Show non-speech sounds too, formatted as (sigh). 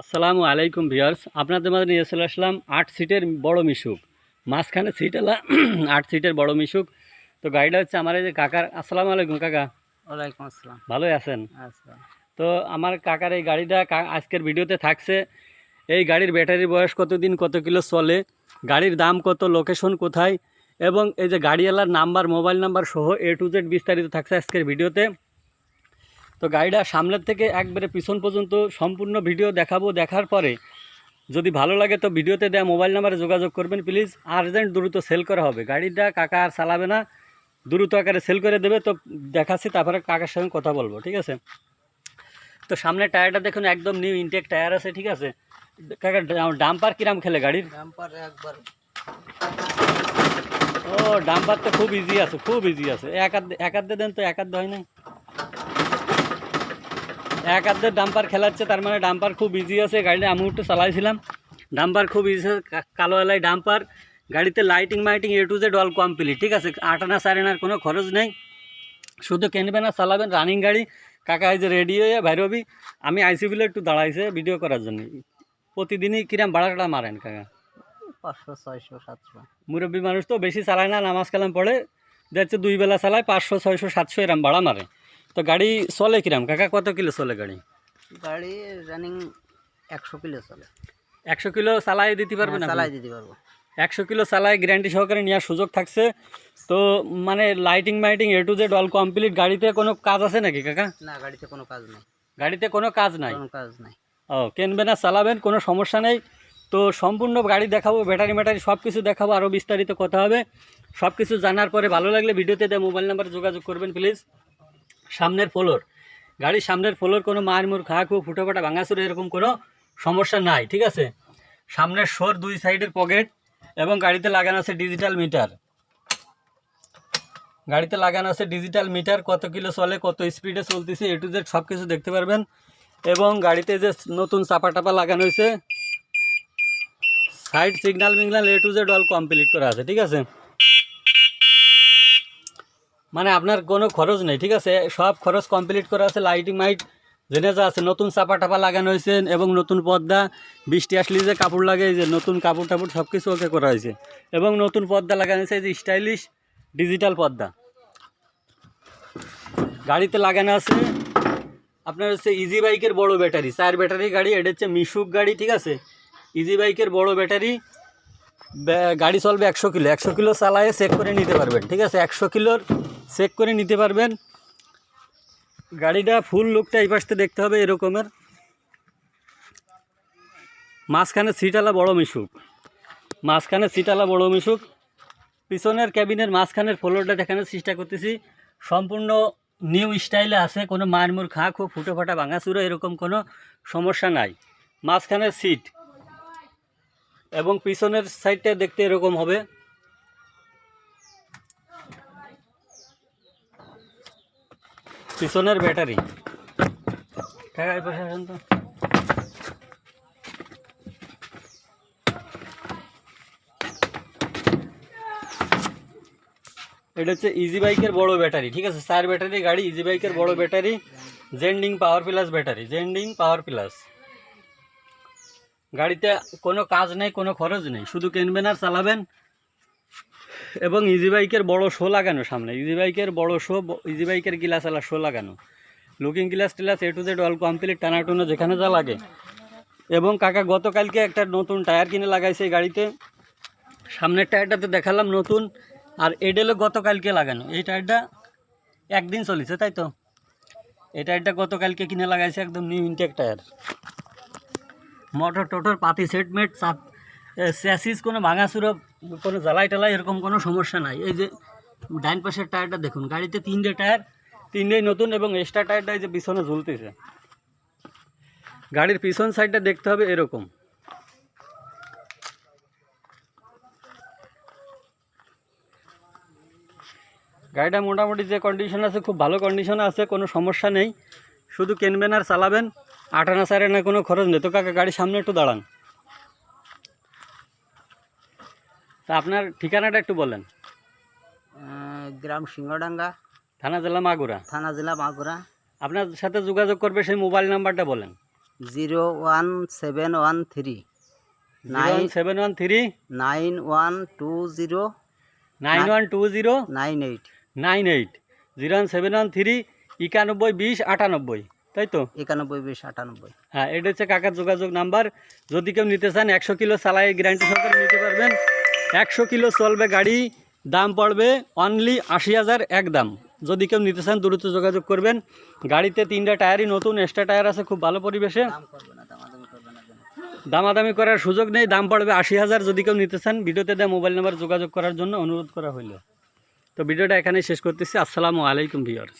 আসসালামু আলাইকুম ভিউয়ার্স। আপনাদের মাঝে নিয়ে চলে আসলাম আট সিটের বড় মিশুক। মাঝখানে সিট এলা (clears throat) আট সিটের বড় মিশুক। তো গাড়িটা হচ্ছে আমার এই যে কাকার। আসসালামু আলাইকুম কাকা। ওয়ালাইকুম আসসালাম। ভালোই আছেন? আচ্ছা। তো আমার কাকার এই গাড়িটা আজকের ভিডিওতে থাকছে। এই গাড়ির ব্যাটারির বয়স কতদিন কত কিলো চলে গাড়ির দাম কত লোকেশন কোথায় এবং এই যে গাড়িওয়ালার নাম্বার মোবাইল নাম্বার সহ এ টু জেড বিস্তারিত থাকছে আজকের ভিডিওতে। তো গাড়িটা সামনের থেকে একবারে পিছন পর্যন্ত সম্পূর্ণ ভিডিও দেখাবো দেখার পরে যদি ভালো লাগে তো ভিডিওতে দেওয়া মোবাইল নাম্বারে যোগাযোগ করবেন প্লিজ। আর্জেন্ট দ্রুত সেল করা হবে। গাড়িটা কাকা আর চালাবে না দ্রুত আকারে সেল করে দেবে। তো দেখাচ্ছি তারপরে কাকার সঙ্গে কথা বলব ঠিক আছে? তো সামনে টায়ারটা দেখুন একদম নিউ ইনটেক টায়ার আছে ঠিক আছে? কাকা ডাম্পার কিরাম খেলে গাড়ির? ডাম্পার একবার। ও ডাম্পার তো খুব ইজি আছে খুব ইজি আছে। এক হাত এক হাত দেন তো এক হাত হয় না এক দিয়ে ডাম্পার খেলাচ্ছে তার মানে ডাম্পার খুব ইজি আছে। গাড়িটা আমি একটু চালাইছিলাম। ডাম্পার খুব ইজি আছে কালো এলাই ডাম্পার। গাড়িতে lighting মাইটিং A to Z all complete ঠিক আছে? আটানা সারেনার কোনো খরচ নেই। শুধু কিনবেন আর চালাবেন রানিং গাড়ি। কাকা এই যে রেডি হয়ে বাইরবি আমি আইসি বিলে একটু দাঁড়াইছে ভিডিও করার জন্য। প্রতিদিনই কিরাম ভাড়াটা মারেন কাকা? পাঁচশো ছয়শো সাতশো। মুরব্বী মানুষ তো বেশি চালায় না নামাজ কালাম পড়ে। দেখছে দুই বেলা চালায় পাঁচশো ছয়শো সাতশো এরম ভাড়া মারে। তো গাড়ি চলে কিরাম? কাকা কত কিলো চলে গাড়ি? গাড়ি রানিং একশো কিলো চলে। একশো কিলো চালাই দিতে পারবেন হ্যাঁ, আপনি? চালাই দিতে পারব। একশো কিলো চালায় গ্যারান্টি সহকারে নেওয়ার সুযোগ থাকছে। তো মানে lighting মাইটিং A to Z all complete গাড়িতে কোনো কাজ আছে নাকি কাকা? না গাড়িতে কোনো কাজ নেই। গাড়িতে কোনো কাজ নাই? কোনো কাজ নাই। ও কিনবেন আর চালাবেন কোনো সমস্যা নেই। তো সম্পূর্ণ গাড়ি দেখাবো ব্যাটারি ম্যাটারি সব কিছু দেখাবো আরও বিস্তারিত কথা হবে। সব কিছু জানার পরে ভালো লাগলে ভিডিওতে দেয় মোবাইল নাম্বারে যোগাযোগ করবেন প্লিজ সামনের ফ্লোর। গাড়ির সামনের ফ্লোর কোনো মার মুর, খা খু, ফুটো ফাটা এরকম কোনো সমস্যা নাই, ঠিক আছে? সামনের শোর দুই সাইডের পকেট এবং গাড়িতে লাগানো আছে ডিজিটাল মিটার। গাড়িতে লাগানো আছে ডিজিটাল মিটার, কত কিলো চলে, কত স্পিডে চলতেছে, এ টু জেড সব কিছু দেখতে পারবেন। এবং গাড়িতে যে নতুন চাপা টাপা লাগানো হয়েছে, side signal মিগনাল A to Z all complete করা আছে, ঠিক আছে? মানে আপনার কোনো খরচ নেই, ঠিক আছে? সব খরচ কমপ্লিট করা আছে লাইটিং মাইট জেনে যা আছে, নতুন চাপা টাপা লাগানো হয়েছে এবং নতুন পর্দা, বৃষ্টি আসলে যে কাপড় লাগে যে নতুন কাপড় টাপড় সব কিছু ওকে করা হয়েছে। এবং নতুন পর্দা লাগানো হয়েছে যে স্টাইলিশ ডিজিটাল পর্দা। গাড়িতে লাগানো আছে, আপনার হচ্ছে ইজি বাইকের বড় ব্যাটারি চার ব্যাটারি গাড়ি, এটা হচ্ছে মিশুক গাড়ি, ঠিক আছে? ইজি বাইকের বড় ব্যাটারি ব্যা- গাড়ি চলবে একশো কিলো। একশো কিলো চালায়ে চেক করে নিতে পারবেন, ঠিক আছে? একশো কিলোর চেক করে নিতে পারবেন। গাড়িটা ফুল লুকটা এই পাশতে দেখতে হবে, এরকমের। মাঝখানে সিটালা বড় মিশুক। মাঝখানে সিটালা বড় মিশুক। পিছনের ক্যাবিনের মাঝখানের ফ্লোরটা দেখানোর চেষ্টা করতেছি। সম্পূর্ণ নিউ স্টাইলে আছে, কোনো মারমুর খা খুব ফুটো ফাটা ভাঙাচুরো এরকম কোনো সমস্যা নাই। মাঝখানের সিট এবং পিছনের সাইডটা দেখতে এরকম হবে। পিছনের ব্যাটারি। তো। এটা হচ্ছে ইজি বাইকের বড় ব্যাটারি, ঠিক আছে? চার ব্যাটারি গাড়ি ইজি বাইকের বড় ব্যাটারি জেন্ডিং পাওয়ার প্লাস ব্যাটারি জেন্ডিং পাওয়ার প্লাস গাড়িতে কোনো কাজ নেই, কোনো খরচ নেই। শুধু কিনবেন আর চালাবেন এবং ইজি বাইকের বড় শো লাগানো সামনে। ইজি বাইকের বড় শো ইজি বাইকের গ্লাস আলা শো লাগানো। Looking glass টিলাস A to Z all complete টানাটুনো যেখানে যা লাগে। এবং কাকা, গতকালকে একটা নতুন টায়ার কিনে লাগাইছে এই গাড়িতে। সামনের টায়ারটাতে দেখালাম নতুন, আর এডেলও গতকালকে লাগানো। এই টায়ারটা একদিন চলেছে, তাই তো? এই টায়ারটা গতকালকে কিনে লাগাইছে একদম নিউ ইনটেক টায়ার মোটর টোটর পাতি সেটমেট চাপ স্যাসিস কোনো ভাঙাচুরো কোনো জ্বালাই টালাই এরকম কোনো সমস্যা নাই। এই যে ডাইন পাশের টায়ারটা দেখুন, গাড়িতে তিনটে টায়ার, তিনটেই নতুন এবং এক্সট্রা টায়ারটা এই যে পিছনে ঝুলতেছে। গাড়ির পিছন সাইডটা দেখতে হবে এরকম। গাড়িটা মোটামুটি যে কন্ডিশন আছে, খুব ভালো কন্ডিশন আছে, কোনো সমস্যা নেই। শুধু কিনবেন আর চালাবেন। আটানা সারে না কোনো খরচ নেই? তো কাকা গাড়ির সামনে একটু দাঁড়ান। তা আপনার ঠিকানাটা একটু বলেন। গ্রাম সিংহডাঙ্গা। থানা জেলা মাগুরা। থানা জেলা মাগুরা। আপনার সাথে যোগাযোগ করবে সেই মোবাইল নাম্বারটা বলেন। Zero one seven one three. Nine seven one three. Nine one two zero. Nine one two zero. Nine eight. Nine eight. Zero one seven one three. একানব্বই বিশ আটানব্বই। তাই তো? একানব্বই বিশ আটানব্বই। হ্যাঁ এটা হচ্ছে কাকার যোগাযোগ নাম্বার। যদি কেউ নিতে চান একশো কিলো চালাই গ্যারান্টি সহকারে নিতে পারবেন। একশো কিলো চলবে গাড়ি দাম পড়বে অনলি আশি হাজার এক দাম। যদি কেউ নিতে চান দ্রুত যোগাযোগ করবেন। গাড়িতে তিনটা টায়ারই নতুন এক্সট্রা টায়ার আছে খুব ভালো পরিবেশে। দামাদামি করার সুযোগ নেই দাম পড়বে আশি হাজার। যদি কেউ নিতে চান ভিডিওতে দেয় মোবাইল নাম্বার যোগাযোগ করার জন্য অনুরোধ করা হইল। তো ভিডিওটা এখানেই শেষ করতেছি। আসসালামু আলাইকুম ভিউয়ার্স